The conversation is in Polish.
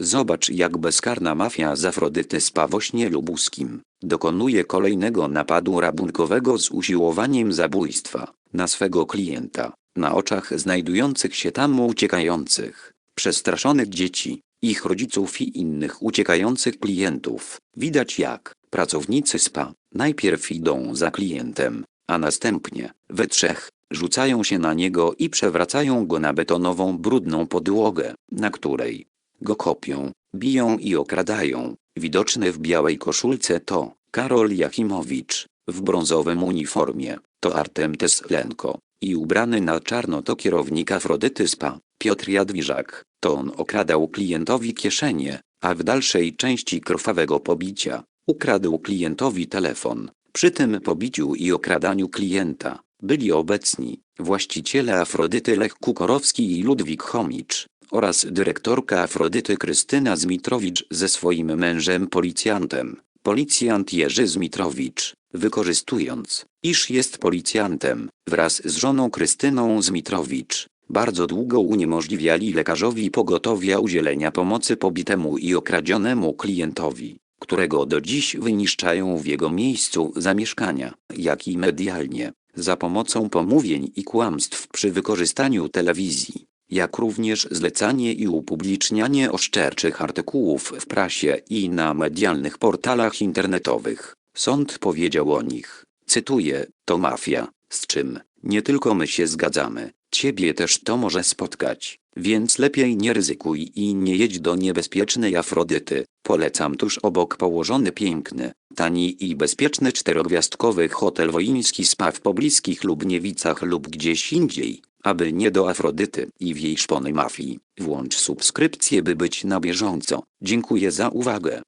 Zobacz jak bezkarna mafia z Afrodyty spa w Ośnie Lubuskim dokonuje kolejnego napadu rabunkowego z usiłowaniem zabójstwa na swego klienta, na oczach znajdujących się tam uciekających, przestraszonych dzieci, ich rodziców i innych uciekających klientów. Widać jak pracownicy spa najpierw idą za klientem, a następnie, we trzech, rzucają się na niego i przewracają go na betonową brudną podłogę, na której go kopią, biją i okradają. Widoczny w białej koszulce to Karol Jakimowicz, w brązowym uniformie to Artem Teslenko i ubrany na czarno to kierownik Afrodyty Spa, Piotr Jadwiżak. To on okradał klientowi kieszenie, a w dalszej części krwawego pobicia ukradł klientowi telefon. Przy tym pobiciu i okradaniu klienta byli obecni właściciele Afrodyty Lech Kukorowski i Ludwik Chomicz oraz dyrektorka Afrodyty Krystyna Zmitrowicz ze swoim mężem policjantem. Policjant Jerzy Zmitrowicz, wykorzystując, iż jest policjantem, wraz z żoną Krystyną Zmitrowicz, bardzo długo uniemożliwiali lekarzowi pogotowia udzielenia pomocy pobitemu i okradzionemu klientowi, którego do dziś wyniszczają w jego miejscu zamieszkania, jak i medialnie, za pomocą pomówień i kłamstw przy wykorzystaniu telewizji jak również zlecanie i upublicznianie oszczerczych artykułów w prasie i na medialnych portalach internetowych. Sąd powiedział o nich, cytuję, to mafia, z czym nie tylko my się zgadzamy, ciebie też to może spotkać, więc lepiej nie ryzykuj i nie jedź do niebezpiecznej Afrodyty. Polecam tuż obok położony piękny, tani i bezpieczny czterogwiazdkowy hotel woiński spa w pobliskich Lubniewicach lub gdzieś indziej. Aby nie do Afrodyty i w jej szpony mafii, włącz subskrypcję by być na bieżąco. Dziękuję za uwagę.